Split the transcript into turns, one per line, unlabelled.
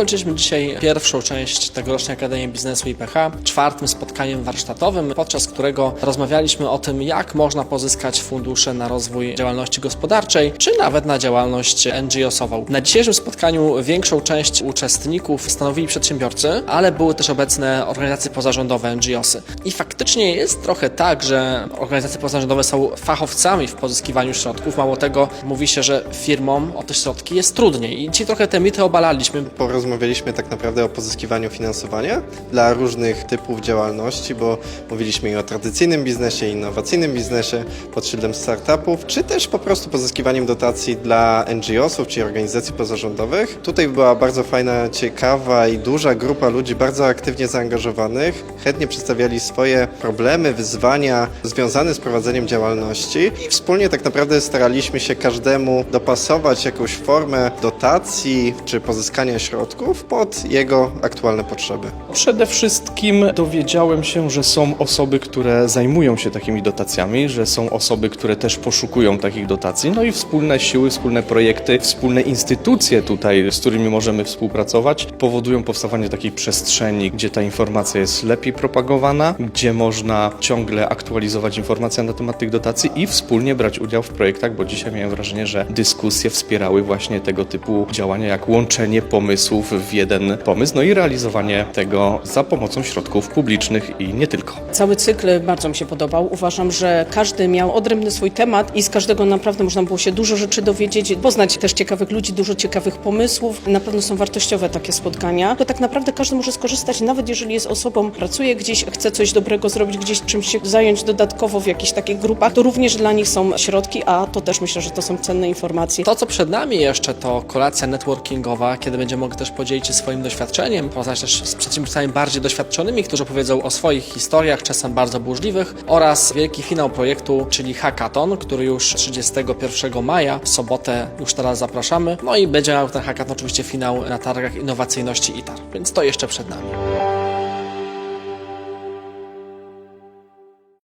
Zakończyliśmy dzisiaj pierwszą część tegorocznej Akademii Biznesu IPH czwartym spotkaniem warsztatowym, podczas którego rozmawialiśmy o tym, jak można pozyskać fundusze na rozwój działalności gospodarczej, czy nawet na działalność NGO-sową. Na dzisiejszym spotkaniu większą część uczestników stanowili przedsiębiorcy, ale były też obecne organizacje pozarządowe, NGO-sy. I faktycznie jest trochę tak, że organizacje pozarządowe są fachowcami w pozyskiwaniu środków. Mało tego, mówi się, że firmom o te środki jest trudniej. I dzisiaj trochę te mity obalaliśmy.
Tak naprawdę o pozyskiwaniu finansowania dla różnych typów działalności, bo mówiliśmy i o tradycyjnym biznesie, innowacyjnym biznesie pod szyldem startupów, czy też po prostu pozyskiwaniem dotacji dla NGO-sów czy organizacji pozarządowych. Tutaj była bardzo fajna, ciekawa i duża grupa ludzi bardzo aktywnie zaangażowanych. Chętnie przedstawiali swoje problemy, wyzwania związane z prowadzeniem działalności i wspólnie tak naprawdę staraliśmy się każdemu dopasować jakąś formę dotacji czy pozyskania środków pod jego aktualne potrzeby.
Przede wszystkim dowiedziałem się, że są osoby, które zajmują się takimi dotacjami, że są osoby, które też poszukują takich dotacji, no i wspólne siły, wspólne projekty, wspólne instytucje tutaj, z którymi możemy współpracować, powodują powstawanie takiej przestrzeni, gdzie ta informacja jest lepiej propagowana, gdzie można ciągle aktualizować informacje na temat tych dotacji i wspólnie brać udział w projektach, bo dzisiaj miałem wrażenie, że dyskusje wspierały właśnie tego typu działania, jak łączenie pomysłów w jeden pomysł, no i realizowanie tego za pomocą środków publicznych i nie tylko.
Cały cykl bardzo mi się podobał. Uważam, że każdy miał odrębny swój temat i z każdego naprawdę można było się dużo rzeczy dowiedzieć, poznać też ciekawych ludzi, dużo ciekawych pomysłów. Na pewno są wartościowe takie spotkania. To tak naprawdę każdy może skorzystać, nawet jeżeli jest osobą, pracuje gdzieś, chce coś dobrego zrobić, gdzieś czymś się zająć dodatkowo w jakichś takich grupach, to również dla nich są środki, a to też myślę, że to są cenne informacje.
To, co przed nami jeszcze, to kolacja networkingowa, kiedy będziemy mogli też podzielić się swoim doświadczeniem, poznać też z przedsiębiorcami bardziej doświadczonymi, którzy opowiedzą o swoich historiach, czasem bardzo burzliwych, oraz wielki finał projektu, czyli hackathon, który już 31 maja, w sobotę już teraz zapraszamy. No i będzie miał ten hackathon oczywiście finał na targach innowacyjności ITAR, więc to jeszcze przed nami.